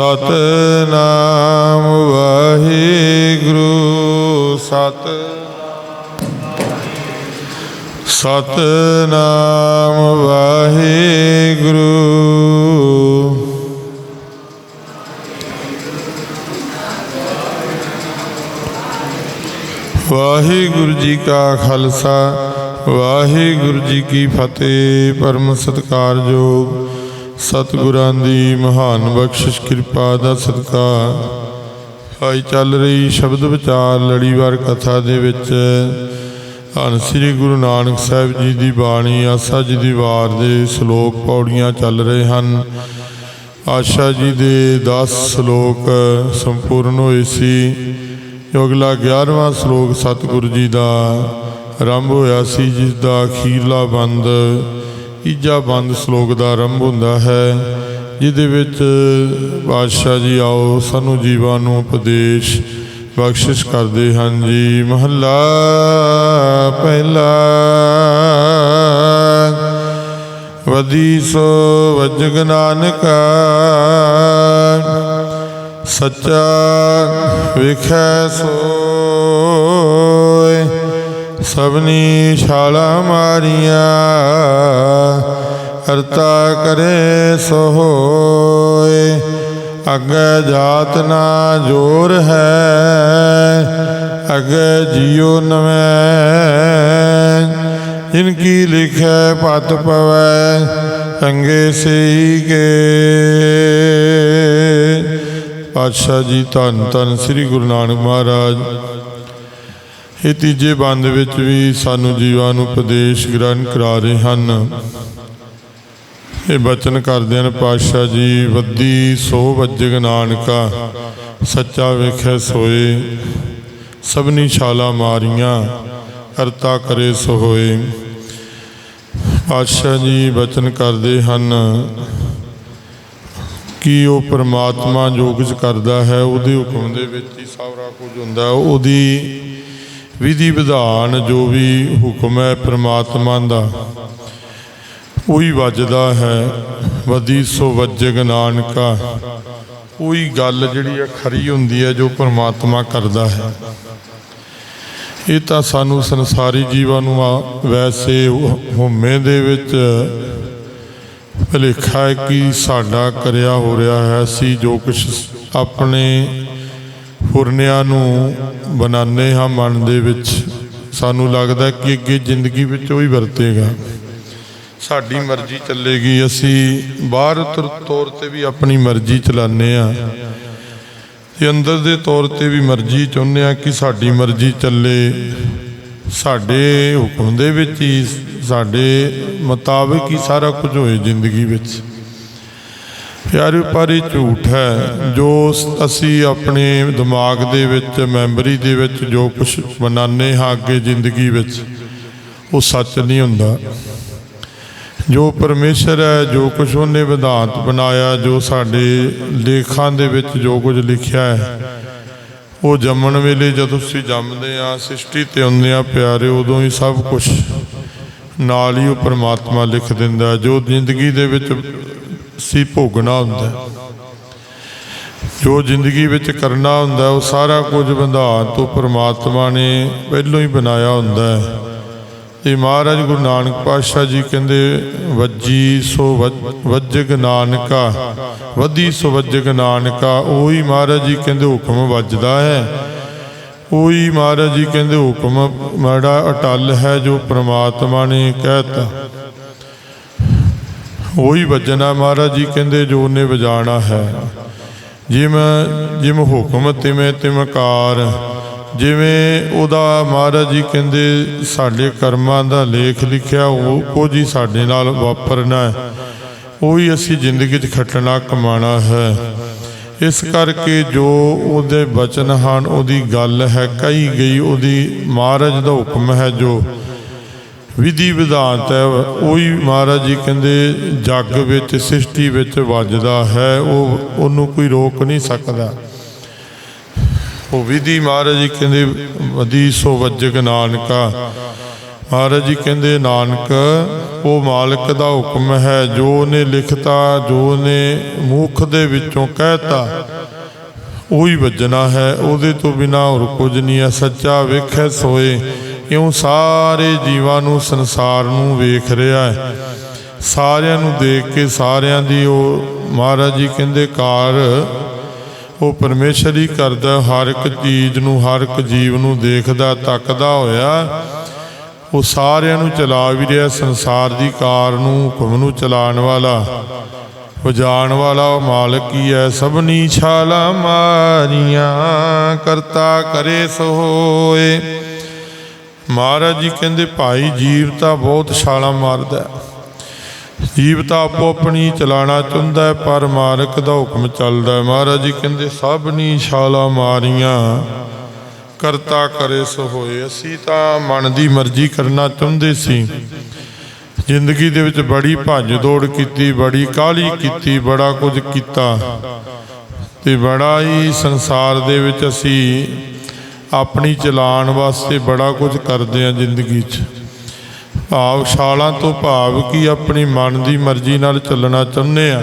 ਸਤਨਾਮ ਵਾਹਿਗੁਰੂ, ਸਤ ਸਤਨਾਮ ਵਾਹਿਗੁਰੂ। ਵਾਹਿਗੁਰੂ ਜੀ ਕਾ ਖਾਲਸਾ, ਵਾਹਿਗੁਰੂ ਜੀ ਕੀ ਫਤਿਹ, ਪਰਮ ਸਤਕਾਰਯੋਗ। ਸਤਿਗੁਰਾਂ ਦੀ ਮਹਾਨ ਬਖਸ਼ਿਸ਼, ਕਿਰਪਾ ਦਾ ਸਦਕਾ। ਆਈ ਚੱਲ ਰਹੀ ਸ਼ਬਦ ਵਿਚਾਰ, ਲੜੀਵਾਰ ਕਥਾ ਦੇ ਵਿੱਚ। ਧੰਨ ਸ੍ਰੀ ਗੁਰੂ ਨਾਨਕ ਸਾਹਿਬ ਜੀ ਦੀ ਬਾਣੀ, ਆਸਾ ਜੀ ਦੀ ਵਾਰ ਦੇ ਸ਼ਲੋਕ ਪੌੜੀਆਂ ਚੱਲ ਰਹੇ ਹਨ। ਆਸ਼ਾ ਜੀ ਦੇ 10 ਸ਼ਲੋਕ ਸੰਪੂਰਨ ਹੋਏ ਸੀ। ਅਗਲਾ 11ਵਾਂ ਸ਼ਲੋਕ ਸਤਿਗੁਰੂ ਜੀ ਦਾ ਆਰੰਭ ਹੋਇਆ ਸੀ, ਜਿਸ ਦਾ ਅਖੀਰਲਾ ਬੰਦ ਤੀਜਾ ਬੰਦ ਸ਼ਲੋਕ ਦਾ ਆਰੰਭ ਹੁੰਦਾ ਹੈ, ਜਿਹਦੇ ਵਿੱਚ ਬਾਦਸ਼ਾਹ ਜੀ ਆਓ, ਸਾਨੂੰ ਜੀਵਾਂ ਨੂੰ ਉਪਦੇਸ਼, ਬਖਸ਼ਿਸ਼ ਕਰਦੇ ਹਨ ਜੀ। ਮਹੱਲਾ ਪਹਿਲਾ ਵਦੀ ਸੋ ਵਜਗ ਨਾਨਕਾ, ਸੱਚਾ ਵਿਖੈ ਸੋਏ। ਸਭਨੀ ਛਾਲਾ ਮਾਰੀਆਂ ਕਰਤਾ ਕਰੇ ਸੋ ਹੋਏ ਅੱਗੇ ਜਾਤ ਨਾ ਜੋਰ ਹੈ, ਅੱਗੇ ਜਿਉ ਨਵੇਂ। ਜਿਨ ਕੀ ਲਿਖੈ ਪਤ ਪਵੈ ਚੰਗੇ ਸਈ ਕੇ। ਪਾਤਸ਼ਾਹ ਜੀ, ਧੰਨ ਧੰਨ ਸ੍ਰੀ ਗੁਰੂ ਨਾਨਕ ਮਹਾਰਾਜ। ਇਹ ਤੀਜੇ ਬੰਦ ਵਿੱਚ ਵੀ ਸਾਨੂੰ ਜੀਵਾਂ ਨੂੰ ਉਪਦੇਸ਼ ਗ੍ਰਹਿਣ ਕਰਾ ਰਹੇ ਹਨ। ਇਹ ਬਚਨ ਕਰਦੇ ਹਨ, ਪਾਤਸ਼ਾਹ ਜੀ ਵੱਦੀ ਸੋ ਵੱਜਗ ਨਾਨਕਾ, ਸੱਚਾ ਵੇਖੈ ਸੋਏ, ਸਭਨੀ ਛਾਲਾ ਮਾਰੀਆਂ ਕਰਤਾ ਕਰੇ ਸੋ ਹੋਏ ਪਾਤਸ਼ਾਹ ਜੀ ਬਚਨ ਕਰਦੇ ਹਨ, ਕਿ ਉਹ ਪਰਮਾਤਮਾ ਜੋ ਕੁਝ ਕਰਦਾ ਹੈ, ਉਹਦੇ ਹੁਕਮ ਦੇ ਵਿੱਚ ਹੀ ਸਾਰਾ ਕੁਝ ਹੁੰਦਾ ਉਹਦੀ ਵਿਧੀ ਵਿਧਾਨ ਜੋ ਵੀ ਹੁਕਮ ਹੈ ਪ੍ਰਮਾਤਮਾ ਦਾ, ਉਹੀ ਵੱਜਦਾ ਹੈ। ਵਦੀ ਸੋ ਵੱਜਗ ਨਾਨਕਾ। ਉਹੀ ਗੱਲ ਜਿਹੜੀ ਹੈ ਖਰੀ ਹੁੰਦੀ ਹੈ ਜੋ ਪ੍ਰਮਾਤਮਾ ਕਰਦਾ ਹੈ। ਇਹ ਤਾਂ ਸਾਨੂੰ ਸੰਸਾਰੀ ਜੀਵਾਂ ਨੂੰ ਆ ਵੈਸੇ ਹੁਮੇ ਦੇ ਵਿੱਚ ਭੁਲੇਖਾ ਹੈ ਕਿ ਸਾਡਾ ਕਰਿਆ ਹੋ ਰਿਹਾ ਹੈ। ਅਸੀਂ ਜੋ ਕੁਝ ਆਪਣੇ ਫੁਰਨਿਆਂ ਨੂੰ ਬਣਾਉਂਦੇ ਹਾਂ ਮਨ ਦੇ ਵਿੱਚ। ਸਾਨੂੰ ਲੱਗਦਾ ਕਿ ਅੱਗੇ ਜ਼ਿੰਦਗੀ ਵਿੱਚ ਉਹ ਹੀ ਵਰਤੇਗਾ। ਸਾਡੀ ਮਰਜ਼ੀ ਚੱਲੇਗੀ। ਅਸੀਂ ਬਾਹਰ ਤੌਰ ਤੇ ਵੀ ਆਪਣੀ ਮਰਜ਼ੀ ਚਲਾਉਂਦੇ ਆ ਤੇ ਅੰਦਰ ਦੇ ਤੌਰ ਤੇ ਵੀ ਮਰਜ਼ੀ ਚਾਹੁੰਦੇ ਆ ਕਿ ਸਾਡੀ ਮਰਜ਼ੀ ਚੱਲੇ। ਸਾਡੇ ਹੁਕਮ ਦੇ ਵਿੱਚ ਹੀ, ਸਾਡੇ ਮੁਤਾਬਕ ਹੀ ਸਾਰਾ ਕੁਝ ਹੋਏ ਜ਼ਿੰਦਗੀ ਵਿੱਚ। ਪਿਆਰੇ ਪਰ ਇਹ ਝੂਠ ਹੈ, ਜੋ ਅਸੀਂ ਆਪਣੇ ਦਿਮਾਗ ਦੇ ਵਿੱਚ, ਮੈਮਰੀ ਦੇ ਵਿੱਚ ਜੋ ਕੁਝ ਬਣਾਉਂਦੇ ਹਾਂ ਅੱਗੇ ਜ਼ਿੰਦਗੀ ਵਿੱਚ, ਉਹ ਸੱਚ ਨਹੀਂ ਹੁੰਦਾ। ਜੋ ਪਰਮੇਸ਼ਰ ਹੈ, ਜੋ ਕੁਝ ਉਹਨੇ ਵਿਧਾਨਤ ਬਣਾਇਆ, ਜੋ ਸਾਡੇ ਲੇਖਾਂ ਦੇ ਵਿੱਚ ਜੋ ਕੁਝ ਲਿਖਿਆ ਹੈ, ਉਹ ਜੰਮਣ ਵੇਲੇ ਜਦੋਂ ਅਸੀਂ ਜੰਮਦੇ ਆ ਸ੍ਰਿਸ਼ਟੀ ਤੇ ਆਉਂਦੇ ਆ ਪਿਆਰੇ, ਉਦੋਂ ਹੀ ਸਭ ਕੁਝ ਨਾਲ ਹੀ ਉਹ ਪਰਮਾਤਮਾ ਲਿਖ ਦਿੰਦਾ ਜੋ ਜ਼ਿੰਦਗੀ ਦੇ ਵਿੱਚ ਸੀ ਭੋਗਣਾ ਹੁੰਦਾ ਜੋ ਜ਼ਿੰਦਗੀ ਵਿੱਚ ਕਰਨਾ ਹੁੰਦਾ ਉਹ ਸਾਰਾ ਕੁਝ ਵਿਧਾਨ ਤੋਂ ਪ੍ਰਮਾਤਮਾ ਨੇ ਪਹਿਲਾਂ ਹੀ ਬਣਾਇਆ ਹੁੰਦਾ ਹੈ। ਇਹ ਮਹਾਰਾਜ ਗੁਰੂ ਨਾਨਕ ਪਾਤਸ਼ਾਹ ਜੀ ਕਹਿੰਦੇ, ਵੱਜੀ ਸੋ ਵੱਜਗ ਨਾਨਕਾ, ਵਧੀ ਸੋ ਵੱਜਗ ਨਾਨਕਾ। ਉਹੀ ਮਹਾਰਾਜ ਜੀ ਕਹਿੰਦੇ, ਹੁਕਮ ਵੱਜਦਾ ਹੈ। ਉਹੀ ਮਹਾਰਾਜ ਜੀ ਕਹਿੰਦੇ, ਹੁਕਮ ਮਾੜਾ ਅਟਲ ਹੈ ਜੋ ਪ੍ਰਮਾਤਮਾ ਨੇ ਕਹਿਤਾ। ਉਹੀ ਵੱਜਣਾ ਮਹਾਰਾਜ ਜੀ, ਕਹਿੰਦੇ ਜੋ ਉਹਨੇ ਵਜਾਣਾ ਹੈ। ਜਿਵੇਂ ਜਿਵੇਂ ਹੁਕਮ ਤਿਵੇਂ ਤਿਮਕਾਰ। ਜਿਵੇਂ ਉਹਦਾ ਮਹਾਰਾਜ ਜੀ ਕਹਿੰਦੇ, ਸਾਡੇ ਕਰਮਾਂ ਦਾ ਲੇਖ ਲਿਖਿਆ, ਉਹ ਕੁਝ ਹੀ ਸਾਡੇ ਨਾਲ ਵਾਪਰਨਾ ਹੈ। ਉਹੀ ਅਸੀਂ ਜ਼ਿੰਦਗੀ 'ਚ ਖੱਟਣਾ, ਕਮਾਣਾ ਹੈ। ਇਸ ਕਰਕੇ ਜੋ ਉਹਦੇ ਬਚਨ ਹਨ, ਉਹਦੀ ਗੱਲ ਹੈ, ਕਹੀ ਗਈ, ਉਹਦੀ ਮਹਾਰਾਜ ਦਾ ਹੁਕਮ ਹੈ ਜੋ ਵਿਧੀ ਵਿਧਾਨਤ ਹੈ ਉਹੀ ਮਹਾਰਾਜ ਜੀ ਕਹਿੰਦੇ, ਜੱਗ ਵਿੱਚ, ਸ੍ਰਿਸ਼ਟੀ ਵਿੱਚ ਵੱਜਦਾ ਹੈ, ਉਹ ਉਹਨੂੰ ਕੋਈ ਰੋਕ ਨਹੀਂ ਸਕਦਾ। ਉਹ ਵਿਧੀ ਮਹਾਰਾਜ ਜੀ ਕਹਿੰਦੇ ਵਦੀ ਸੋ ਵੱਜਗ ਨਾਨਕਾ। ਮਹਾਰਾਜ ਜੀ ਕਹਿੰਦੇ, ਨਾਨਕ, ਉਹ ਮਾਲਕ ਦਾ ਹੁਕਮ ਹੈ, ਜੋ ਉਹਨੇ ਲਿਖਤਾ, ਜੋ ਉਹਨੇ ਮੂਖ ਦੇ ਵਿੱਚੋਂ ਕਹਿਤਾ, ਉਹੀ ਵੱਜਣਾ ਹੈ। ਉਹਦੇ ਤੋਂ ਬਿਨਾ ਹੋਰ ਕੁਝ ਨਹੀਂ ਹੈ। ਸੱਚਾ ਵੇਖੈ ਸੋਏ। ਇਉਂ ਸਾਰੇ ਜੀਵਾਂ ਨੂੰ ਸੰਸਾਰ ਨੂੰ ਵੇਖ ਰਿਹਾ ਹੈ? ਸਾਰਿਆਂ ਨੂੰ ਦੇਖ ਕੇ ਸਾਰਿਆਂ ਦੀ ਉਹ ਮਹਾਰਾਜ ਜੀ ਕਹਿੰਦੇ ਕਾਰ ਉਹ ਪਰਮੇਸ਼ਰ ਹੀ ਕਰਦਾ, ਹਰ ਇੱਕ ਚੀਜ਼ ਨੂੰ, ਹਰ ਇੱਕ ਜੀਵ ਨੂੰ ਦੇਖਦਾ, ਤੱਕਦਾ ਹੋਇਆ। ਉਹ ਸਾਰਿਆਂ ਨੂੰ ਚਲਾ ਵੀ ਰਿਹਾ, ਸੰਸਾਰ ਦੀ ਕਾਰ ਨੂੰ ਹੁਕਮ ਨੂੰ ਚਲਾਉਣ ਵਾਲਾ। ਵਜਾਣ ਵਾਲਾ ਉਹ ਮਾਲਕ ਹੀ ਹੈ। ਸਭਨੀ ਛਾਲਾ ਮਾਰੀਆਂ, ਕਰਤਾ ਕਰੇ ਸੋ ਹੋਏ ਮਹਾਰਾਜ ਜੀ ਕਹਿੰਦੇ, ਭਾਈ ਜੀਵ ਤਾਂ ਬਹੁਤ ਛਾਲਾਂ ਮਾਰਦਾ ਜੀਵ ਤਾਂ ਆਪੋ ਆਪਣੀ ਚਲਾਣਾ ਚਾਹੁੰਦਾ ਹੈ, ਪਰ ਮਾਲਕ ਦਾ ਹੁਕਮ ਚੱਲਦਾ ਹੈ। ਮਹਾਰਾਜ ਜੀ ਕਹਿੰਦੇ, ਸਭ ਨੇ ਛਾਲਾਂ ਮਾਰੀਆਂ। ਕਰਤਾ ਕਰੇ ਸੋ ਹੋਏ। ਅਸੀਂ ਤਾਂ ਮਨ ਦੀ ਮਰਜ਼ੀ ਕਰਨਾ ਚਾਹੁੰਦੇ ਸੀ। ਜ਼ਿੰਦਗੀ ਦੇ ਵਿੱਚ ਬੜੀ ਭੱਜ ਦੌੜ ਕੀਤੀ, ਬੜੀ ਕਾਹਲੀ ਕੀਤੀ, ਬੜਾ ਕੁਝ ਕੀਤਾ ਤੇ ਬੜਾ ਹੀ ਸੰਸਾਰ ਦੇ ਵਿੱਚ ਅਸੀਂ ਆਪਣੀ ਚਲਾਣ ਵਾਸਤੇ ਬੜਾ ਕੁਝ ਕਰਦੇ ਹਾਂ ਜ਼ਿੰਦਗੀ 'ਚ। ਭਾਵ ਛਾਲਾਂ ਤੋਂ ਭਾਵ ਕੀ ਆਪਣੀ ਮਨ ਦੀ ਮਰਜ਼ੀ ਨਾਲ ਚੱਲਣਾ ਚਾਹੁੰਦੇ ਆ।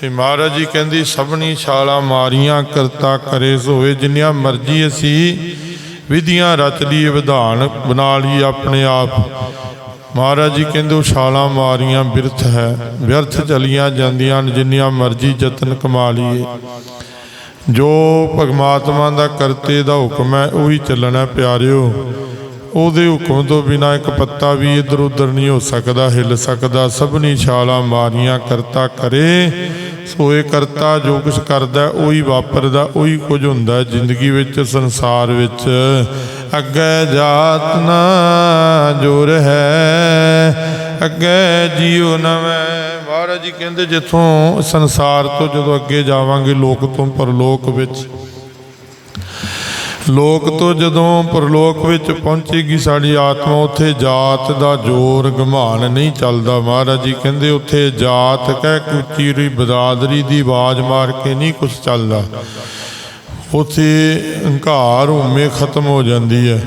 ਤੇ ਮਹਾਰਾਜ ਜੀ ਕਹਿੰਦੀ, ਸਭਨੀ ਛਾਲਾਂ ਮਾਰੀਆਂ ਕਰਤਾ ਕਰੇ ਸੋਏ, ਜਿੰਨੀਆਂ ਮਰਜ਼ੀ ਅਸੀਂ ਵਿਧੀਆਂ ਰਚ ਲਈਏ, ਵਿਧਾਨ ਬਣਾ ਲਈ ਆਪਣੇ ਆਪ। ਮਹਾਰਾਜ ਜੀ ਕਹਿੰਦੇ, ਉਹ ਛਾਲਾਂ ਮਾਰੀਆਂ ਬਿਰਥ ਹੈ, ਵਿਅਰਥ ਚਲੀਆਂ ਜਾਂਦੀਆਂ ਨੇ ਜਿੰਨੀਆਂ ਮਰਜ਼ੀ ਯਤਨ ਕਮਾ ਲਈਏ। ਜੋ ਪਰਮਾਤਮਾ ਦਾ ਕਰਤੇ ਦਾ ਹੁਕਮ ਹੈ, ਉਹੀ ਚੱਲਣਾ ਪਿਆਰਿਓ। ਉਹਦੇ ਹੁਕਮ ਤੋਂ ਬਿਨਾ ਇੱਕ ਪੱਤਾ ਵੀ ਇਧਰ ਉਧਰ ਨਹੀਂ ਹੋ ਸਕਦਾ, ਹਿੱਲ ਸਕਦਾ। ਸਭਨੀ ਛਾਲਾਂ ਮਾਰੀਆਂ, ਕਰਤਾ ਕਰੇ। ਸੋਏ ਕਰਤਾ ਜੋ ਕੁਝ ਕਰਦਾ, ਉਹੀ ਵਾਪਰਦਾ, ਉਹੀ ਕੁਝ ਹੁੰਦਾ ਜ਼ਿੰਦਗੀ ਵਿੱਚ, ਸੰਸਾਰ ਵਿੱਚ। ਅੱਗੇ ਜਾਤ ਨਾ ਜੋਰ ਹੈ, ਅੱਗੇ ਜੀਉ ਨਵੇਂ। ਮਹਾਰਾਜ ਜੀ ਕਹਿੰਦੇ ਜਿੱਥੋਂ ਸੰਸਾਰ ਤੋਂ ਜਦੋਂ ਅੱਗੇ ਜਾਵਾਂਗੇ ਲੋਕ ਤੋਂ ਪਰਲੋਕ ਵਿੱਚ। ਲੋਕ ਤੋਂ ਜਦੋਂ ਪਰਲੋਕ ਵਿੱਚ ਪਹੁੰਚੇਗੀ ਸਾਡੀ ਆਤਮਾ, ਉੱਥੇ ਜਾਤ ਦਾ ਜ਼ੋਰ ਗਮਾਨ ਨਹੀਂ ਚੱਲਦਾ। ਮਹਾਰਾਜ ਜੀ ਕਹਿੰਦੇ ਉੱਥੇ ਜਾਤ ਕਹਿ ਕੇ ਰੀ ਬਰਾਦਰੀ ਦੀ ਆਵਾਜ਼ ਮਾਰ ਕੇ ਨਹੀਂ ਕੁਝ ਚੱਲਦਾ। ਉੱਥੇ ਹੰਕਾਰ ਹੁਮੇ ਖਤਮ ਹੋ ਜਾਂਦੀ ਹੈ।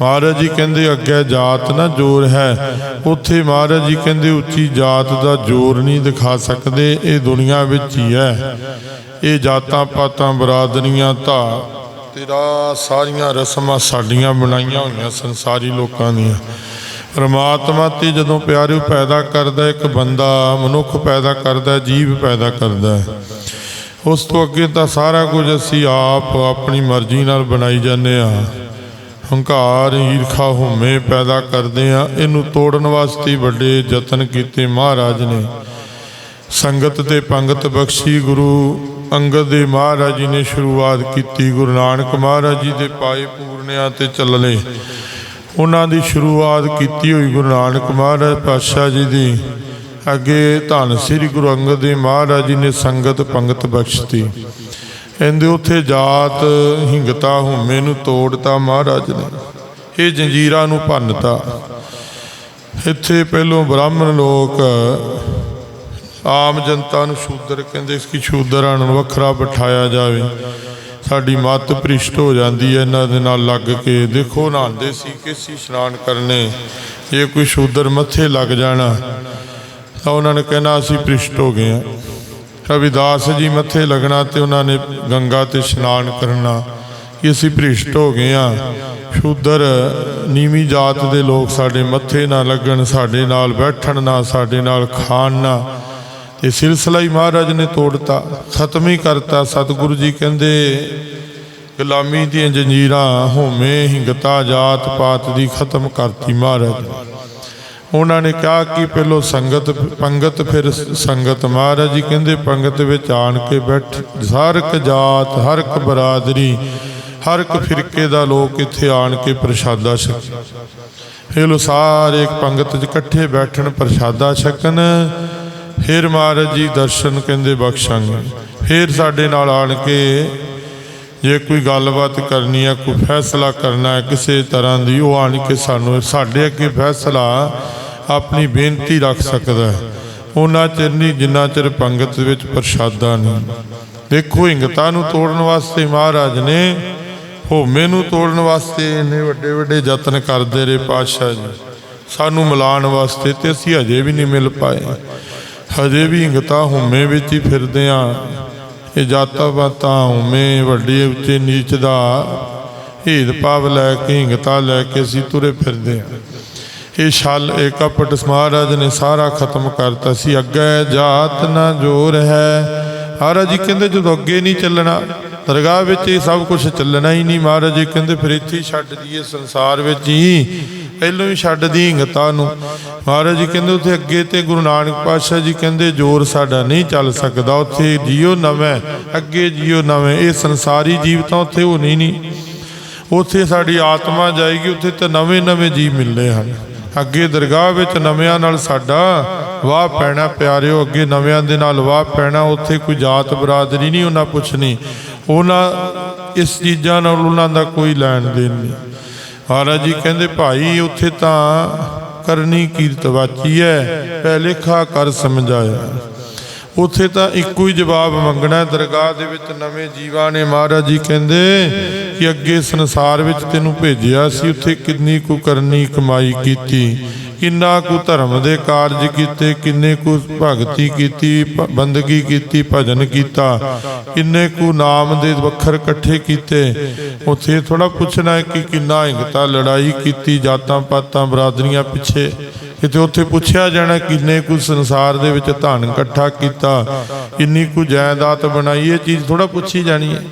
ਮਹਾਰਾਜ ਜੀ ਕਹਿੰਦੇ ਅੱਗੇ ਜਾਤ ਨਾ ਜ਼ੋਰ ਹੈ। ਉੱਥੇ ਮਹਾਰਾਜ ਜੀ ਕਹਿੰਦੇ ਉੱਚੀ ਜਾਤ ਦਾ ਜ਼ੋਰ ਨਹੀਂ ਦਿਖਾ ਸਕਦੇ। ਇਹ ਦੁਨੀਆ ਵਿੱਚ ਹੀ ਹੈ। ਇਹ ਜਾਤਾਂ ਪਾਤਾਂ ਬਰਾਦਰੀਆਂ ਤਾਂ ਤੇਰਾ ਸਾਰੀਆਂ ਰਸਮਾਂ ਸਾਡੀਆਂ ਬਣਾਈਆਂ ਹੋਈਆਂ ਸੰਸਾਰੀ ਲੋਕਾਂ ਦੀਆਂ। ਪਰਮਾਤਮਾ ਤੇ ਜਦੋਂ ਪਿਆਰਿਓ ਪੈਦਾ ਕਰਦਾ, ਇੱਕ ਬੰਦਾ ਮਨੁੱਖ ਪੈਦਾ ਕਰਦਾ, ਜੀਵ ਪੈਦਾ ਕਰਦਾ ਉਸ ਤੋਂ ਅੱਗੇ ਤਾਂ ਸਾਰਾ ਕੁਝ ਅਸੀਂ ਆਪ ਆਪਣੀ ਮਰਜ਼ੀ ਨਾਲ ਬਣਾਈ ਜਾਂਦੇ ਆ ਹੰਕਾਰ ਈਰਖਾ ਹਉਮੈ ਪੈਦਾ ਕਰਦੇ ਆ ਇਹਨੂੰ ਤੋੜਨ ਵਾਸਤੇ ਵੱਡੇ ਯਤਨ ਕੀਤੇ ਮਹਾਰਾਜ ਨੇ। ਸੰਗਤ ਤੇ ਪੰਗਤ ਬਖਸ਼ੀ ਗੁਰੂ ਅੰਗਦ ਦੇ ਮਹਾਰਾਜ ਜੀ ਨੇ ਸ਼ੁਰੂਆਤ ਕੀਤੀ। ਗੁਰੂ ਨਾਨਕ ਮਹਾਰਾਜ ਜੀ ਦੇ ਪਾਏ ਪੂਰਨਿਆਂ ਤੇ ਚੱਲਲੇ ਉਹਨਾਂ ਦੀ ਸ਼ੁਰੂਆਤ ਕੀਤੀ ਹੋਈ ਗੁਰੂ ਨਾਨਕ ਮਹਾਰਾਜ ਪਾਤਸ਼ਾਹ ਜੀ ਦੀ। ਅੱਗੇ ਧੰਨ ਸ੍ਰੀ ਗੁਰੂ ਅੰਗਦ ਦੇਵ ਮਹਾਰਾਜ ਜੀ ਨੇ ਸੰਗਤ ਪੰਗਤ ਬਖਸ਼ਤੀ। ਕਹਿੰਦੇ ਉੱਥੇ ਜਾਤ ਹਿੰਗਤਾ ਹਉਮੈ ਨੂੰ ਤੋੜਤਾ ਮਹਾਰਾਜ ਨੇ। ਇਹ ਜੰਜੀਰਾਂ ਨੂੰ ਭੰਨਤਾ। ਇੱਥੇ ਪਹਿਲੋਂ ਬ੍ਰਾਹਮਣ ਲੋਕ ਆਮ ਜਨਤਾ ਨੂੰ ਸ਼ੂਦਰ ਕਹਿੰਦੇ ਇਸ ਕੀ ਸ਼ੂਦਰਾਂ ਨੂੰ ਵੱਖਰਾ ਬਿਠਾਇਆ ਜਾਵੇ। ਸਾਡੀ ਮੱਤ ਭ੍ਰਿਸ਼ਟ ਹੋ ਜਾਂਦੀ ਹੈ, ਇਹਨਾਂ ਦੇ ਨਾਲ ਲੱਗ ਕੇ। ਦੇਖੋ ਨਹਾਉਂਦੇ ਸੀ, ਕਿਸੀ ਇਸ਼ਨਾਨ ਕਰਨੇ। ਜੇ ਕੋਈ ਸ਼ੂਦਰ ਮੱਥੇ ਲੱਗ ਜਾਣਾ, ਤਾਂ ਉਹਨਾਂ ਨੇ ਕਹਿਣਾ ਅਸੀਂ ਪ੍ਰਿਸ਼ਟ ਹੋ ਗਏ ਹਾਂ। ਰਵਿਦਾਸ ਜੀ ਮੱਥੇ ਲੱਗਣਾ ਤੇ ਉਹਨਾਂ ਨੇ ਗੰਗਾ ਤੇ ਇਸ਼ਨਾਨ ਕਰਨਾ। ਕਿ ਅਸੀਂ ਭ੍ਰਿਸ਼ਟ ਹੋ ਗਏ ਹਾਂ। ਸ਼ੂਦਰ, ਨੀਵੀਂ ਜਾਤ ਦੇ ਲੋਕ ਸਾਡੇ ਮੱਥੇ ਨਾ ਲੱਗਣ, ਸਾਡੇ ਨਾਲ ਬੈਠਣ ਨਾ, ਸਾਡੇ ਨਾਲ ਖਾਣ ਨਾ। ਇਹ ਸਿਲਸਿਲਾ ਹੀ ਮਹਾਰਾਜ ਨੇ ਤੋੜਤਾ, ਖਤਮ ਹੀ ਕਰਤਾ। ਸਤਿਗੁਰੂ ਜੀ ਕਹਿੰਦੇ, ਗੁਲਾਮੀ ਦੀਆਂ ਜੰਜੀਰਾਂ ਹੋਮੇ ਹਿੰਗਤਾ ਜਾਤ ਪਾਤ ਦੀ ਖਤਮ ਕਰਤੀ ਮਹਾਰਾਜ ਉਹਨਾਂ ਨੇ ਕਿਹਾ ਕਿ ਪਹਿਲੋ ਸੰਗਤ, ਪੰਗਤ, ਫਿਰ ਸੰਗਤ ਮਹਾਰਾਜ ਜੀ ਕਹਿੰਦੇ, ਪੰਗਤ ਵਿੱਚ ਆਣ ਕੇ ਬੈਠ, ਹਰ ਇੱਕ ਜਾਤ, ਹਰ ਇੱਕ ਬਰਾਦਰੀ, ਹਰ ਇੱਕ ਫਿਰਕੇ ਦਾ ਲੋਕ ਇੱਥੇ ਆਣ ਕੇ ਪ੍ਰਸ਼ਾਦਾ ਛਕ ਫਿਰ ਲੋ ਸਾਰੇ ਇੱਕ ਪੰਗਤ 'ਚ ਇਕੱਠੇ ਬੈਠਣ, ਪ੍ਰਸ਼ਾਦਾ ਛਕਣ, ਫਿਰ ਮਹਾਰਾਜ ਜੀ ਦਰਸ਼ਨ ਕਹਿੰਦੇ ਬਖਸ਼ਾਂਗੇ ਫਿਰ ਸਾਡੇ ਨਾਲ ਆਣ ਕੇ ਜੇ ਕੋਈ ਗੱਲਬਾਤ ਕਰਨੀ ਹੈ ਕੋਈ ਫੈਸਲਾ ਕਰਨਾ ਹੈ ਕਿਸੇ ਤਰ੍ਹਾਂ ਦੀ, ਉਹ ਆਣ ਕੇ ਸਾਨੂੰ, ਸਾਡੇ ਅੱਗੇ ਫੈਸਲਾ ਆਪਣੀ ਬੇਨਤੀ ਰੱਖ ਸਕਦਾ ਹੈ। ਉਹਨਾਂ ਚਿਰ ਨਹੀਂ, ਜਿੰਨਾ ਚਿਰ ਪੰਗਤ ਵਿੱਚ ਪ੍ਰਸ਼ਾਦਾ ਨਹੀਂ। ਦੇਖੋ, ਹਿੰਗਤਾ ਨੂੰ ਤੋੜਨ ਵਾਸਤੇ ਮਹਾਰਾਜ ਨੇ ਹੋਮੇ ਨੂੰ ਤੋੜਨ ਵਾਸਤੇ ਇੰਨੇ ਵੱਡੇ ਵੱਡੇ ਯਤਨ ਕਰਦੇ ਰਹੇ ਪਾਤਸ਼ਾਹ ਜੀ। ਸਾਨੂੰ ਮਿਲਾਉਣ ਵਾਸਤੇ ਤੇ ਅਸੀਂ ਹਜੇ ਵੀ ਨਹੀਂ ਮਿਲ ਪਾਏ। ਹਜੇ ਵੀ ਹਿੰਗਤਾ ਹੋਮੇ ਵਿੱਚ ਹੀ ਫਿਰਦੇ ਆ ਇਹ ਜਾਤਾਂ ਬਾਤਾਂ ਹੋਮੇ ਵੱਡੇ ਉੱਚੇ ਨੀਚ ਦਾ ਹੀਦ ਭਾਵ ਲੈ ਕੇ, ਹਿੰਗਤਾ ਲੈ ਕੇ ਅਸੀਂ ਤੁਰੇ ਫਿਰਦੇ ਆ ਇਹ ਛਲ, ਇਹ ਕਪਟ ਮਹਾਰਾਜ ਨੇ ਸਾਰਾ ਖਤਮ ਕਰਤਾ। ਸੀ ਅੱਗੇ ਜਾਤ ਨਾ ਜੋਰ ਹੈ। ਮਹਾਰਾਜ ਜੀ ਕਹਿੰਦੇ, ਜਦੋਂ ਅੱਗੇ ਨਹੀਂ ਚੱਲਣਾ, ਦਰਗਾਹ ਵਿੱਚ ਇਹ ਸਭ ਕੁਝ ਚੱਲਣਾ ਹੀ ਨਹੀਂ। ਮਹਾਰਾਜ ਜੀ ਕਹਿੰਦੇ, ਫਿਰ ਇੱਥੇ ਹੀ ਛੱਡ ਦਈਏ ਸੰਸਾਰ ਵਿੱਚ ਹੀ। ਪਹਿਲੋਂ ਹੀ ਛੱਡ ਦੀ ਹਿੰਗਤਾ ਨੂੰ। ਮਹਾਰਾਜ ਜੀ ਕਹਿੰਦੇ, ਉੱਥੇ ਅੱਗੇ ਤੇ ਗੁਰੂ ਨਾਨਕ ਪਾਤਸ਼ਾਹ ਜੀ ਕਹਿੰਦੇ, ਜੋਰ ਸਾਡਾ ਨਹੀਂ ਚੱਲ ਸਕਦਾ। ਉੱਥੇ ਜੀਓ ਨਵੇਂ, ਅੱਗੇ ਜੀਓ ਨਵੇਂ। ਇਹ ਸੰਸਾਰੀ ਜੀਵ ਤਾਂ ਉੱਥੇ ਹੋਣੀ ਨਹੀਂ। ਉੱਥੇ ਸਾਡੀ ਆਤਮਾ ਜਾਏਗੀ, ਉੱਥੇ ਤਾਂ ਨਵੇਂ-ਨਵੇਂ ਜੀਵ ਮਿਲਨੇ ਹਨ। ਅੱਗੇ ਦਰਗਾਹ ਵਿੱਚ ਨਵਿਆਂ ਨਾਲ ਸਾਡਾ ਵਾਹ ਪੈਣਾ ਪਿਆਰਿਓ, ਅੱਗੇ ਨਵਿਆਂ ਦੇ ਨਾਲ ਵਾਹ ਪੈਣਾ, ਉੱਥੇ ਕੋਈ ਜਾਤ ਬਰਾਦਰੀ ਨਹੀਂ ਉਹਨਾਂ ਪੁੱਛਣੀ। ਉਹਨਾਂ ਇਸ ਚੀਜ਼ਾਂ ਨਾਲ ਉਹਨਾਂ ਦਾ ਕੋਈ ਲੈਣ ਦੇਣ ਨਹੀਂ। ਮਹਾਰਾਜ ਜੀ ਕਹਿੰਦੇ, ਭਾਈ, ਉੱਥੇ ਤਾਂ ਕਰਨੀ ਕੀਰਤਵਾਚੀ ਹੈ ਪੈ ਲੇਖਾ ਕਰ ਸਮਝਾਇਆ। ਉੱਥੇ ਤਾਂ ਇੱਕੋ ਹੀ ਜਵਾਬ ਮੰਗਣਾ ਦਰਗਾਹ ਦੇ ਵਿੱਚ ਨਵੇਂ ਜੀਵਾਂ ਨੇ ਮਹਾਰਾਜ ਜੀ ਕਹਿੰਦੇ ਕਿ ਅੱਗੇ ਸੰਸਾਰ ਵਿੱਚ ਤੈਨੂੰ ਭੇਜਿਆ ਸੀ, ਉੱਥੇ ਕਿੰਨੀ ਕੁ ਕਰਨੀ, ਕਮਾਈ ਕੀਤੀ, ਕਿੰਨਾ ਕੁ ਧਰਮ ਦੇ ਕਾਰਜ ਕੀਤੇ, ਕਿੰਨੇ ਕੁ ਭਗਤੀ ਕੀਤੀ ਬੰਦਗੀ ਕੀਤੀ, ਭਜਨ ਕੀਤਾ, ਕਿੰਨੇ ਕੁ ਨਾਮ ਦੇ ਵੱਖਰ ਇਕੱਠੇ ਕੀਤੇ। ਉੱਥੇ ਥੋੜਾ ਪੁੱਛਣਾ ਕਿ ਕਿੰਨਾ ਹਿੰਗਤਾ, ਲੜਾਈ ਕੀਤੀ ਜਾਤਾਂ ਪਾਤਾਂ ਬਰਾਦਰੀਆਂ ਪਿੱਛੇ। ਕਿਤੇ ਉੱਥੇ ਪੁੱਛਿਆ ਜਾਣਾ ਕਿੰਨੇ ਕੁ ਸੰਸਾਰ ਦੇ ਵਿੱਚ ਧਨ ਇਕੱਠਾ ਕੀਤਾ, ਕਿੰਨੀ ਕੁ ਜਾਇਦਾਦ ਬਣਾਈ, ਇਹ ਚੀਜ਼ ਥੋੜਾ ਪੁੱਛੀ ਜਾਣੀ ਹੈ।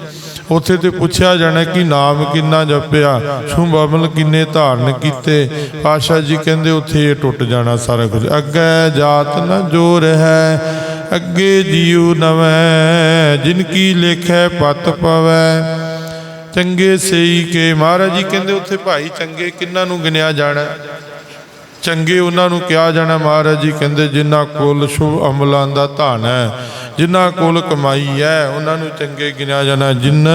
ਉੱਥੇ ਤੇ ਪੁੱਛਿਆ ਜਾਣਾ ਕਿ ਨਾਮ ਕਿੰਨਾ ਜਪਿਆ, ਸ਼ੁਭ ਅਮਲ ਕਿੰਨੇ ਧਾਰਨ ਕੀਤੇ। ਪਾਸ਼ਾ ਜੀ ਕਹਿੰਦੇ ਉੱਥੇ ਇਹ ਟੁੱਟ ਜਾਣਾ ਸਾਰਾ ਕੁਝ। ਅੱਗੇ ਜਾਤ ਨਾ ਜੋਰ ਹੈ ਅੱਗੇ ਜੀਉ ਨਵੇਂ, ਜਿਨ ਕੀ ਲੇਖੈ ਪਤ ਪਵੈ। ਚੰਗੇ ਸਈ ਕੇ ਮਹਾਰਾਜ ਜੀ ਕਹਿੰਦੇ ਉੱਥੇ ਭਾਈ ਚੰਗੇ ਕਿੰਨਾਂ ਨੂੰ ਗਿਣਿਆ ਜਾਣਾ? ਚੰਗੇ ਉਹਨਾਂ ਨੂੰ ਕਿਹਾ ਜਾਣਾ ਮਹਾਰਾਜ ਜੀ, ਕਹਿੰਦੇ ਜਿਨ੍ਹਾਂ ਕੋਲ ਸ਼ੁਭ ਅਮਲਾਂ ਦਾ ਧਨ ਹੈ, ਜਿਨ੍ਹਾਂ ਕੋਲ ਕਮਾਈ ਹੈ, ਉਹਨਾਂ ਨੂੰ ਚੰਗੇ ਗਿਣਿਆ ਜਾਣਾ। ਜਿਨ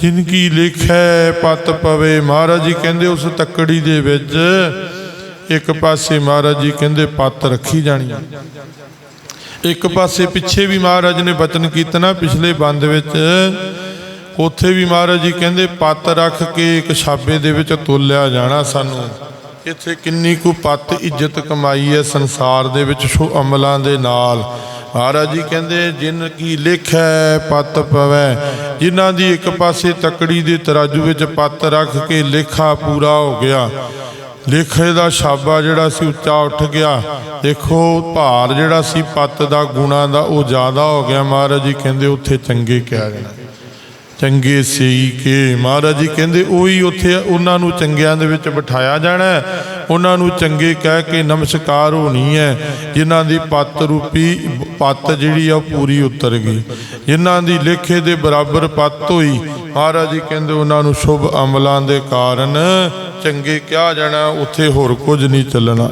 ਜਿਨ ਕੀ ਲਿਖੈ ਪਤ ਪਵੇ। ਮਹਾਰਾਜ ਜੀ ਕਹਿੰਦੇ ਉਸ ਤੱਕੜੀ ਦੇ ਵਿੱਚ ਇੱਕ ਪਾਸੇ ਮਹਾਰਾਜ ਜੀ ਕਹਿੰਦੇ ਪੱਤ ਰੱਖੀ ਜਾਣੀ ਇੱਕ ਪਾਸੇ ਪਿੱਛੇ ਵੀ ਮਹਾਰਾਜ ਨੇ ਬਚਨ ਕੀਤਾ ਨਾ, ਪਿਛਲੇ ਬੰਦ ਵਿੱਚ। ਉੱਥੇ ਵੀ ਮਹਾਰਾਜ ਜੀ ਕਹਿੰਦੇ ਪੱਤ ਰੱਖ ਕੇ ਇੱਕ ਛਾਬੇ ਦੇ ਵਿੱਚ ਤੋਲਿਆ ਜਾਣਾ ਸਾਨੂੰ। ਇੱਥੇ ਕਿੰਨੀ ਕੁ ਪੱਤ ਇੱਜ਼ਤ ਕਮਾਈ ਹੈ ਸੰਸਾਰ ਦੇ ਵਿੱਚ ਸ਼ੁ ਅਮਲਾਂ ਦੇ ਨਾਲ। ਮਹਾਰਾਜ ਜੀ ਕਹਿੰਦੇ, ਜਿਨ ਕੀ ਲਿਖੈ ਪੱਤ ਪਵੈ, ਜਿਨ੍ਹਾਂ ਦੀ ਇੱਕ ਪਾਸੇ ਤਕੜੀ ਦੇ ਤਰਾਜੂ ਵਿੱਚ ਪੱਤ ਰੱਖ ਕੇ ਲੇਖਾ ਪੂਰਾ ਹੋ ਗਿਆ। ਲੇਖੇ ਦਾ ਛਾਬਾ ਜਿਹੜਾ ਸੀ, ਉੱਚਾ ਉੱਠ ਗਿਆ। ਦੇਖੋ, ਭਾਰ ਜਿਹੜਾ ਸੀ, ਪੱਤ ਦਾ, ਗੁਣਾ ਦਾ, ਉਹ ਜ਼ਿਆਦਾ ਹੋ ਗਿਆ। ਮਹਾਰਾਜ ਜੀ ਕਹਿੰਦੇ, ਉੱਥੇ ਚੰਗੇ ਕਿਹਾ ਜਾਣਾ ਚੰਗੇ ਸਈ ਕੇ ਮਹਾਰਾਜ ਜੀ ਕਹਿੰਦੇ, ਉਹੀ ਉੱਥੇ ਉਹਨਾਂ ਨੂੰ ਚੰਗਿਆਂ ਦੇ ਵਿੱਚ ਬਿਠਾਇਆ ਜਾਣਾ ਉਹਨਾਂ ਨੂੰ ਚੰਗੇ ਕਹਿ ਕੇ ਨਮਸਕਾਰ ਹੋਣੀ ਹੈ। ਜਿਨ੍ਹਾਂ ਦੀ ਪੱਤ ਰੂਪੀ, ਪੱਤ ਜਿਹੜੀ ਆ ਉਹ ਪੂਰੀ ਉਤਰ ਗਈ। ਜਿਨ੍ਹਾਂ ਦੀ ਲੇਖੇ ਦੇ ਬਰਾਬਰ ਪੱਤ ਹੋਈ, ਮਹਾਰਾਜ ਜੀ ਕਹਿੰਦੇ ਉਹਨਾਂ ਨੂੰ ਸ਼ੁਭ ਅਮਲਾਂ ਦੇ ਕਾਰਨ ਚੰਗੇ ਕਿਹਾ ਜਾਣਾ, ਉੱਥੇ ਹੋਰ ਕੁਝ ਨਹੀਂ ਚੱਲਣਾ।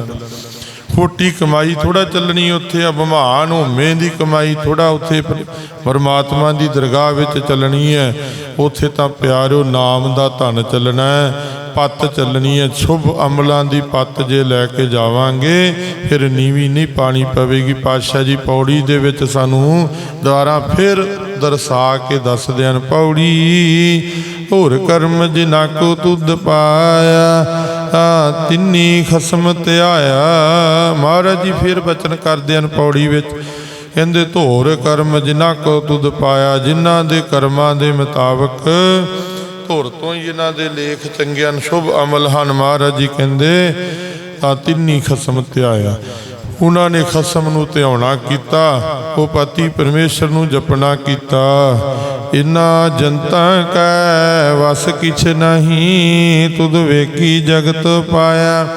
ਖੋਟੀ ਕਮਾਈ ਥੋੜਾ ਚੱਲਣੀ ਉੱਥੇ ਅਭਿਮਾਨ ਹੋਮੇ ਦੀ ਕਮਾਈ ਥੋੜਾ ਉੱਥੇ ਪਰਮਾਤਮਾ ਦੀ ਦਰਗਾਹ ਵਿੱਚ ਚੱਲਣੀ ਹੈ। ਉੱਥੇ ਤਾਂ ਪਿਆਰਿਓ, ਨਾਮ ਦਾ ਧਨ ਚੱਲਣਾ ਹੈ, ਪੱਤ ਚੱਲਣੀ ਹੈ। ਸ਼ੁਭ ਅਮਲਾਂ ਦੀ ਪੱਤ ਜੇ ਲੈ ਕੇ ਜਾਵਾਂਗੇ, ਫਿਰ ਨੀਵੀਂ ਨਹੀਂ ਪਾਣੀ ਪਵੇਗੀ। ਪਾਤਸ਼ਾਹ ਜੀ, ਪੌੜੀ ਦੇ ਵਿੱਚ ਸਾਨੂੰ ਦੁਆਰਾ ਫਿਰ ਦਰਸਾ ਕੇ ਦੱਸਦੇ ਹਨ ਪੌੜੀ, ਹੋਰ ਕਰਮ ਜਿਨਾ ਕੋ ਤੁਧ ਪਾਇਆ ਤਿੰਨੀ ਖਸਮ ਧਿਆਇਆ ਮਹਾਰਾਜ ਜੀ ਫਿਰ ਬਚਨ ਕਰਦੇ ਹਨ ਪੌੜੀ ਵਿੱਚ। ਕਹਿੰਦੇ, ਧੋਰ ਕਰਮ ਜਿਨ੍ਹਾਂ ਕੋ ਤੁਧ ਪਾਇਆ, ਜਿਨ੍ਹਾਂ ਦੇ ਕਰਮਾਂ ਦੇ ਮੁਤਾਬਕ ਧੁਰ ਤੋਂ ਹੀ ਇਹਨਾਂ ਦੇ ਲੇਖ ਚੰਗੇ ਹਨ, ਸ਼ੁਭ ਅਮਲ ਹਨ। ਮਹਾਰਾਜ ਜੀ ਕਹਿੰਦੇ ਤਾਂ ਤਿੰਨੀ ਖਸਮ ਧਿਆਇਆ ਉਹਨਾਂ ਨੇ ਖਸਮ ਨੂੰ ਧਿਆਉਣਾ ਕੀਤਾ, ਉਹ ਪਤੀ ਪਰਮੇਸ਼ਰ ਨੂੰ ਜਪਣਾ ਕੀਤਾ। ਇਨਾ ਜਨਤਾ ਕੈ, ਵਸ ਕਿਛ ਨਹੀਂ, ਤੁਧ ਵੇਖੀ ਜਗਤ ਪਾਇਆ।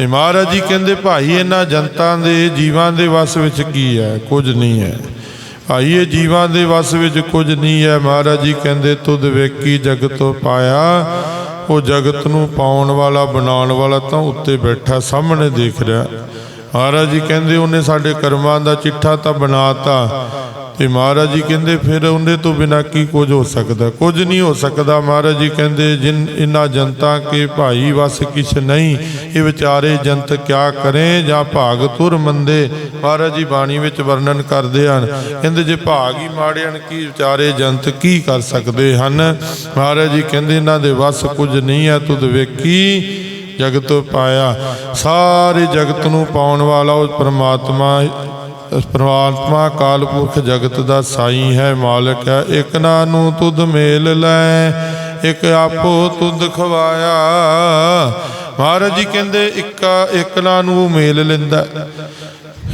ਇਹ ਮਹਾਰਾਜ ਜੀ ਕਹਿੰਦੇ, ਭਾਈ ਇਹਨਾਂ ਜਨਤਾ ਦੇ ਜੀਵਾਂ ਦੇ ਵਸ ਵਿੱਚ ਕੀ ਹੈ? ਕੁਝ ਨਹੀਂ ਹੈ। ਭਾਈ, ਇਹ ਜੀਵਾਂ ਦੇ ਵਸ ਵਿੱਚ ਕੁਝ ਨਹੀਂ ਹੈ। ਮਹਾਰਾਜ ਜੀ ਕਹਿੰਦੇ, ਤੁਧ ਵੇਖੀ ਜਗਤ ਪਾਇਆ। ਉਹ ਜਗਤ ਨੂੰ ਪਾਉਣ ਵਾਲਾ, ਬਣਾਉਣ ਵਾਲਾ ਤਾਂ ਉੱਤੇ ਬੈਠਾ, ਸਾਹਮਣੇ ਦੇਖ ਰਿਹਾ। ਮਹਾਰਾਜ ਜੀ ਕਹਿੰਦੇ ਉਹਨੇ ਸਾਡੇ ਕਰਮਾਂ ਦਾ ਚਿੱਠਾ ਤਾਂ ਬਣਾਤਾ। ਤੇ ਮਹਾਰਾਜ ਜੀ ਕਹਿੰਦੇ ਫਿਰ ਉਹਦੇ ਤੋਂ ਬਿਨਾ ਕੀ ਕੁਝ ਹੋ ਸਕਦਾ? ਕੁਝ ਨਹੀਂ ਹੋ ਸਕਦਾ। ਮਹਾਰਾਜ ਜੀ ਕਹਿੰਦੇ ਜਿਨ ਇਨਾ ਜਨਤਾ ਕੇ ਭਾਈ ਵਸ ਕਿਛ ਨਹੀਂ, ਇਹ ਵਿਚਾਰੇ ਜੰਤ ਕਿਆ ਕਰੇ ਜਾਂ ਭਾਗ ਤੁਰ ਮੰਦੇ? ਮਹਾਰਾਜ ਜੀ ਬਾਣੀ ਵਿੱਚ ਵਰਣਨ ਕਰਦੇ ਹਨ। ਕਹਿੰਦੇ ਜੇ ਭਾਗ ਹੀ ਮਾੜੇ ਹਨ, ਕੀ ਵਿਚਾਰੇ ਜੰਤ ਕੀ ਕਰ ਸਕਦੇ ਹਨ? ਮਹਾਰਾਜ ਜੀ ਕਹਿੰਦੇ ਇਹਨਾਂ ਦੇ ਵਸ ਕੁਝ ਨਹੀਂ ਹੈ, ਤੁਧ ਵੇਖੀ। ਜਗਤ ਪਾਇਆ। ਸਾਰੇ ਜਗਤ ਨੂੰ ਪਾਉਣ ਵਾਲਾ ਉਹ ਪ੍ਰਮਾਤਮਾ ਪਰਮਾਤਮਾ ਪ੍ਰਮਾਤਮਾ ਕਾਲ ਪੁਰਖ ਜਗਤ ਦਾ ਸਾਈ ਹੈ, ਮਾਲਕ ਹੈ। ਇਕ ਨਾ ਨੂੰ ਤੁਧ ਮੇਲ ਲੈ, ਇਕ ਆਪੋ ਤੁਧ ਖਵਾਇਆ। ਮਹਾਰਾਜ ਜੀ ਕਹਿੰਦੇ, ਇੱਕ ਇੱਕ ਨੂੰ ਮੇਲ ਲੈਂਦਾ।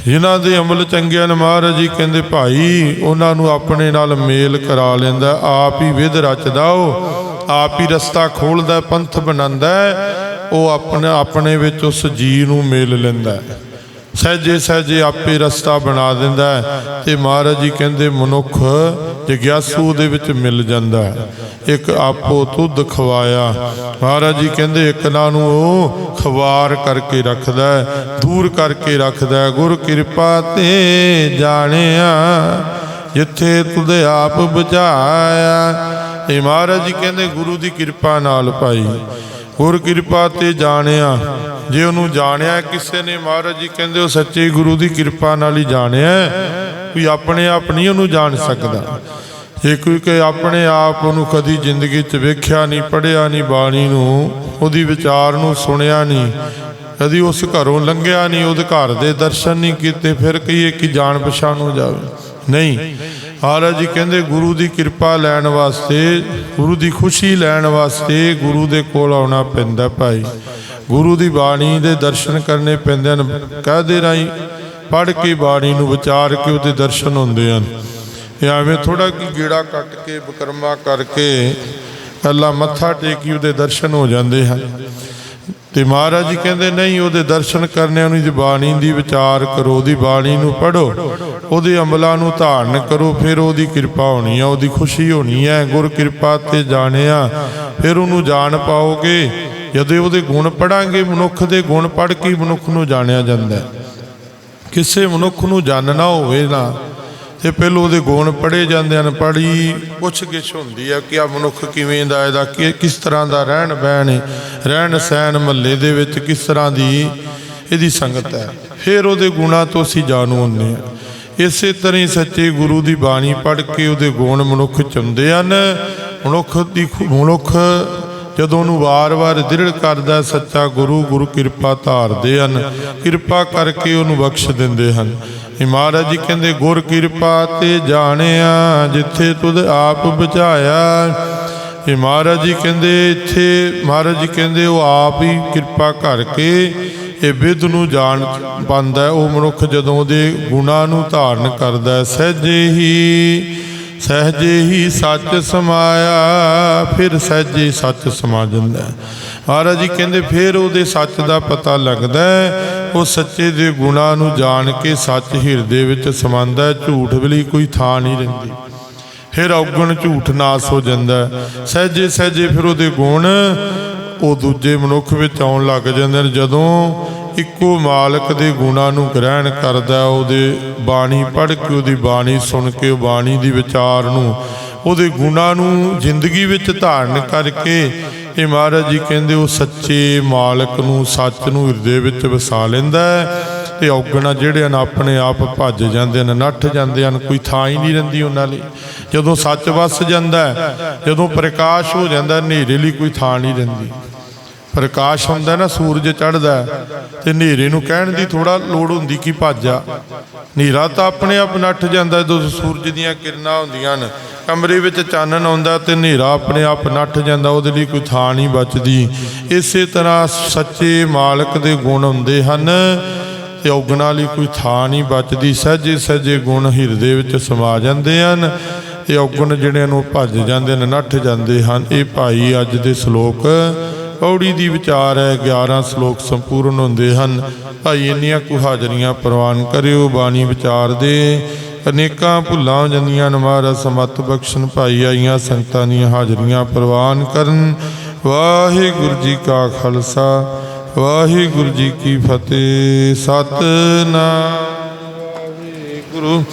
ਜਿਨ੍ਹਾਂ ਦੇ ਅਮਲ ਚੰਗੇ ਹਨ, ਮਹਾਰਾਜ ਜੀ ਕਹਿੰਦੇ, ਭਾਈ, ਉਹਨਾਂ ਨੂੰ ਆਪਣੇ ਨਾਲ ਮੇਲ ਕਰਾ ਲੈਂਦਾ। ਆਪ ਹੀ ਵਿਧ ਰਚਦਾ ਉਹ। ਆਪ ਹੀ ਰਸਤਾ ਖੋਲਦਾ, ਪੰਥ ਬਣਾਉਂਦਾ ਉਹ ਆਪਣੇ ਆਪਣੇ ਵਿੱਚ ਉਸ ਜੀ ਨੂੰ ਮੇਲ ਲੈਂਦਾ ਹੈ। ਸਹਿਜੇ ਸਹਿਜੇ ਆਪੇ ਰਸਤਾ ਬਣਾ ਦਿੰਦਾ ਤੇ ਮਹਾਰਾਜ ਜੀ ਕਹਿੰਦੇ, ਮਨੁੱਖ ਜਗਿਆਸੂ ਦੇ ਵਿੱਚ ਮਿਲ ਜਾਂਦਾ ਇੱਕ ਆਪੋ ਤੁਧ ਖਵਾਇਆ। ਮਹਾਰਾਜ ਜੀ ਕਹਿੰਦੇ, ਇੱਕ ਨਾ ਨੂੰ ਉਹ ਖਵਾਰ ਕਰਕੇ ਰੱਖਦਾ ਦੂਰ ਕਰਕੇ ਰੱਖਦਾ ਗੁਰ ਕਿਰਪਾ ਤੇ ਜਾਣਿਆ, ਜਿੱਥੇ ਤੁਧ ਆਪ ਬਚਾਇਆ। ਇਹ ਮਹਾਰਾਜ ਜੀ ਕਹਿੰਦੇ, ਗੁਰੂ ਦੀ ਕਿਰਪਾ ਨਾਲ ਭਾਈ ਹੋਰ ਕਿਰਪਾ ਤੇ ਜਾਣਿਆ। ਜੇ ਉਹਨੂੰ ਜਾਣਿਆ ਕਿਸੇ ਨੇ ਮਹਾਰਾਜ ਜੀ ਕਹਿੰਦੇ ਉਹ ਸੱਚੇ ਗੁਰੂ ਦੀ ਕਿਰਪਾ ਨਾਲ ਹੀ ਜਾਣਿਆ ਕੋਈ ਆਪਣੇ ਆਪ ਨਹੀਂ ਉਹਨੂੰ ਜਾਣ ਸਕਦਾ। ਜੇ ਕੋਈ ਕਿ ਆਪਣੇ ਆਪ ਉਹਨੂੰ ਕਦੀ ਜ਼ਿੰਦਗੀ 'ਚ ਵੇਖਿਆ ਨਹੀਂ ਪੜਿਆ ਨਹੀਂ, ਬਾਣੀ ਨੂੰ, ਉਹਦੀ ਵਿਚਾਰ ਨੂੰ ਸੁਣਿਆ ਨਹੀਂ, ਕਦੀ ਉਸ ਘਰੋਂ ਲੰਘਿਆ ਨਹੀਂ, ਉਹਦੇ ਘਰ ਦੇ ਦਰਸ਼ਨ ਨਹੀਂ ਕੀਤੇ, ਫਿਰ ਕਹੀਏ ਕਿ ਜਾਣ ਪਛਾਣ ਹੋ ਜਾਵੇ। ਨਹੀਂ ਮਹਾਰਾਜ ਜੀ ਕਹਿੰਦੇ, ਗੁਰੂ ਦੀ ਕਿਰਪਾ ਲੈਣ ਵਾਸਤੇ, ਗੁਰੂ ਦੀ ਖੁਸ਼ੀ ਲੈਣ ਵਾਸਤੇ ਗੁਰੂ ਦੇ ਕੋਲ ਆਉਣਾ ਪੈਂਦਾ ਭਾਈ। ਗੁਰੂ ਦੀ ਬਾਣੀ ਦੇ ਦਰਸ਼ਨ ਕਰਨੇ ਪੈਂਦੇ ਹਨ, ਕਾਹਦੇ ਰਾਹੀਂ? ਪੜ੍ਹ ਕੇ ਬਾਣੀ ਨੂੰ ਵਿਚਾਰ ਕੇ ਉਹਦੇ ਦਰਸ਼ਨ ਹੁੰਦੇ ਹਨ। ਇਹ ਐਵੇਂ ਥੋੜਾ ਕਿ ਗੇੜਾ ਕੱਟ ਕੇ ਬਕਰਮਾ ਕਰਕੇ ਕੱਲਾ ਮੱਥਾ ਟੇਕੀ ਉਹਦੇ ਦਰਸ਼ਨ ਹੋ ਜਾਂਦੇ ਹਨ। ਤੇ ਮਹਾਰਾਜ ਜੀ ਕਹਿੰਦੇ, ਨਹੀਂ, ਉਹਦੇ ਦਰਸ਼ਨ ਕਰਨਿਆਂ ਨੂੰ ਬਾਣੀ ਦੀ ਵਿਚਾਰ ਕਰੋ, ਉਹਦੀ ਬਾਣੀ ਨੂੰ ਪੜੋ ਉਹਦੇ ਅਮਲਾਂ ਨੂੰ ਧਾਰਨ ਕਰੋ, ਫਿਰ ਉਹਦੀ ਕਿਰਪਾ ਹੋਣੀ ਆ, ਉਹਦੀ ਖੁਸ਼ੀ ਹੋਣੀ ਹੈ ਗੁਰ ਕਿਰਪਾ ਤੇ ਜਾਣਿਆ, ਫਿਰ ਉਹਨੂੰ ਜਾਣ ਪਾਓਗੇ। ਜਦੋਂ ਉਹਦੇ ਗੁਣ ਪੜਾਂਗੇ, ਮਨੁੱਖ ਦੇ ਗੁਣ ਪੜ ਕੇ ਮਨੁੱਖ ਨੂੰ ਜਾਣਿਆ ਜਾਂਦਾ ਕਿਸੇ ਮਨੁੱਖ ਨੂੰ ਜਾਣਨਾ ਹੋਵੇ ਨਾ ਤੇ ਪਹਿਲੋਂ ਉਹਦੇ ਗੁਣ ਪੜੇ ਜਾਂਦੇ ਹਨ ਪੜੀ ਪੁੱਛ ਗਿੱਛ ਹੁੰਦੀ ਆ ਕਿ ਆ ਮਨੁੱਖ ਕਿਵੇਂ ਦਾ ਇਹਦਾ ਕਿ ਕਿਸ ਤਰ੍ਹਾਂ ਦਾ ਰਹਿਣ ਬਹਿਣ ਹੈ, ਰਹਿਣ ਸਹਿਣ ਮਹੱਲੇ ਦੇ ਵਿੱਚ ਕਿਸ ਤਰ੍ਹਾਂ ਦੀ ਇਹਦੀ ਸੰਗਤ ਹੈ। ਫਿਰ ਉਹਦੇ ਗੁਣਾਂ ਤੋਂ ਅਸੀਂ ਜਾਣੂ ਹੁੰਦੇ ਹਾਂ। ਇਸੇ ਤਰ੍ਹਾਂ ਹੀ ਸੱਚੇ ਗੁਰੂ ਦੀ ਬਾਣੀ ਪੜ੍ਹ ਕੇ ਉਹਦੇ ਗੁਣ ਮਨੁੱਖ ਚੁੰਦੇ ਹਨ। ਮਨੁੱਖ ਦੀ ਖੁ- ਮਨੁੱਖ ਜਦੋਂ ਉਹਨੂੰ ਵਾਰ-ਵਾਰ ਦ੍ਰਿੜ ਕਰਦਾ ਸੱਚਾ ਗੁਰੂ ਗੁਰੂ ਕਿਰਪਾ ਧਾਰਦੇ ਹਨ। ਕਿਰਪਾ ਕਰਕੇ ਉਹਨੂੰ ਬਖਸ਼ ਦਿੰਦੇ ਹਨ। ਮਹਾਰਾਜ ਜੀ ਕਹਿੰਦੇ, ਗੁਰ ਕਿਰਪਾ ਤੇ ਜਾਣਿਆ, ਜਿੱਥੇ ਤੁਧ ਆਪ ਬਚਾਇਆ। ਇਹ ਮਹਾਰਾਜ ਜੀ ਕਹਿੰਦੇ, ਇੱਥੇ ਮਹਾਰਾਜ ਜੀ ਕਹਿੰਦੇ, ਉਹ ਆਪ ਹੀ ਕਿਰਪਾ ਕਰਕੇ ਇਹ ਵਿਧ ਨੂੰ ਜਾਣ ਪਾਉਂਦਾ ਉਹ ਮਨੁੱਖ ਜਦੋਂ ਦੇ ਗੁਣਾਂ ਨੂੰ ਧਾਰਨ ਕਰਦਾ ਸਹਿਜੇ ਹੀ ਸਹਿਜੇ ਹੀ ਸੱਚ ਸਮਾਇਆ, ਫਿਰ ਸਹਿਜੇ ਸੱਚ ਸਮਾ ਜਾਂਦਾ ਮਹਾਰਾਜ ਜੀ ਕਹਿੰਦੇ, ਫਿਰ ਉਹਦੇ ਸੱਚ ਦਾ ਪਤਾ ਲੱਗਦਾ ਉਹ ਸੱਚੇ ਦੇ ਗੁਣਾਂ ਨੂੰ ਜਾਣ ਕੇ ਸੱਚ ਹਿਰਦੇ ਵਿੱਚ ਸਮਾਉਂਦਾ ਹੈ, ਝੂਠ ਲਈ ਕੋਈ ਥਾਂ ਨਹੀਂ ਰਹਿੰਦੀ ਫਿਰ ਔਗਣ ਝੂਠ ਨਾਸ ਹੋ ਜਾਂਦਾ ਹੈ। ਸਹਿਜੇ ਸਹਿਜੇ ਫਿਰ ਉਹਦੇ ਗੁਣ ਉਹ ਦੂਜੇ ਮਨੁੱਖ ਵਿੱਚ ਆਉਣ ਲੱਗ ਜਾਂਦੇ ਨੇ ਜਦੋਂ ਇੱਕੋ ਮਾਲਕ ਦੇ ਗੁਣਾਂ ਨੂੰ ਗ੍ਰਹਿਣ ਕਰਦਾ ਉਹਦੇ ਬਾਣੀ ਪੜ੍ਹ ਕੇ ਉਹਦੀ ਬਾਣੀ ਸੁਣ ਕੇ, ਉਹ ਬਾਣੀ ਦੀ ਵਿਚਾਰ ਨੂੰ ਉਹਦੇ ਗੁਣਾਂ ਨੂੰ ਜ਼ਿੰਦਗੀ ਵਿੱਚ ਧਾਰਨ ਕਰਕੇ ਇਹ ਮਹਾਰਾਜ ਜੀ ਕਹਿੰਦੇ ਉਹ ਸੱਚੇ ਮਾਲਕ ਨੂੰ, ਸੱਚ ਨੂੰ ਹਿਰਦੇ ਵਿੱਚ ਵਸਾ ਲੈਂਦਾ ਤੇ ਔਗਣਾ ਜਿਹੜੇ ਹਨ ਆਪਣੇ ਆਪ ਭੱਜ ਜਾਂਦੇ ਨੇ ਨੱਠ ਜਾਂਦੇ ਹਨ, ਕੋਈ ਥਾਂ ਹੀ ਨਹੀਂ ਰਹਿੰਦੀ ਉਹਨਾਂ ਲਈ। ਜਦੋਂ ਸੱਚ ਵਸ ਜਾਂਦਾ ਜਦੋਂ ਪ੍ਰਕਾਸ਼ ਹੋ ਜਾਂਦਾ ਹਨੇਰੇ ਲਈ ਕੋਈ ਥਾਂ ਨਹੀਂ ਰਹਿੰਦੀ। ਪ੍ਰਕਾਸ਼ ਹੁੰਦਾ ਨਾ, ਸੂਰਜ ਚੜ੍ਹਦਾ ਤੇ ਹਨੇਰੇ ਨੂੰ ਕਹਿਣ ਦੀ ਥੋੜਾ ਲੋੜ ਹੁੰਦੀ ਕਿ ਭੱਜ ਆ ਹਨੇਰਾ ਤਾਂ ਆਪਣੇ ਆਪ ਨੱਠ ਜਾਂਦਾ ਜਦੋਂ ਸੂਰਜ ਦੀਆਂ ਕਿਰਨਾਂ ਹੁੰਦੀਆਂ ਨੇ ਕਮਰੇ ਵਿੱਚ ਚਾਨਣ ਆਉਂਦਾ ਤੇ ਹਨੇਰਾ ਆਪਣੇ ਆਪ ਨੱਠ ਜਾਂਦਾ, ਉਹਦੇ ਲਈ ਕੋਈ ਥਾਂ ਨਹੀਂ ਬਚਦੀ। ਇਸੇ ਤਰ੍ਹਾਂ ਸੱਚੇ ਮਾਲਕ ਦੇ ਗੁਣ ਹੁੰਦੇ ਹਨ ਤੇ ਔਗਣਾ ਲਈ ਕੋਈ ਥਾਂ ਨਹੀਂ ਬਚਦੀ। ਸਹਜੇ ਸਹਜੇ ਗੁਣ ਹਿਰਦੇ ਵਿੱਚ ਸਮਾ ਜਾਂਦੇ ਹਨ ਤੇ ਔਗਣ ਜਿਹੜਿਆਂ ਨੂੰ ਭੱਜ ਜਾਂਦੇ ਨੇ ਨੱਠ ਜਾਂਦੇ ਹਨ। ਇਹ ਭਾਈ ਅੱਜ ਦੇ ਸ਼ਲੋਕ ਪੌੜੀ ਦੀ ਵਿਚਾਰ ਹੈ 11 ਸ਼ਲੋਕ ਸੰਪੂਰਨ ਹੁੰਦੇ ਹਨ। ਭਾਈ, ਇੰਨੀਆਂ ਕੁ ਹਾਜ਼ਰੀਆਂ ਪ੍ਰਵਾਨ ਕਰਿਓ, ਬਾਣੀ ਵਿਚਾਰ ਦੇ। ਅਨੇਕਾਂ ਭੁੱਲਾਂ ਹੋ ਜਾਂਦੀਆਂ ਨੇ ਮਹਾਰਾਜ ਸਮਤ ਬਖਸ਼ਣ ਭਾਈ ਆਈਆਂ ਸੰਗਤਾਂ ਦੀਆਂ ਹਾਜ਼ਰੀਆਂ ਪ੍ਰਵਾਨ ਕਰਨ। ਵਾਹਿਗੁਰੂ ਜੀ ਕਾ ਖਾਲਸਾ, ਵਾਹਿਗੁਰੂ ਜੀ ਕੀ ਫਤਿਹ। ਸਤਨਾਮ ਵਾਹਿਗੁਰੂ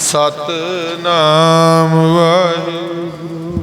ਸਤਨਾਮ ਵਾਹਿਗੁਰੂ।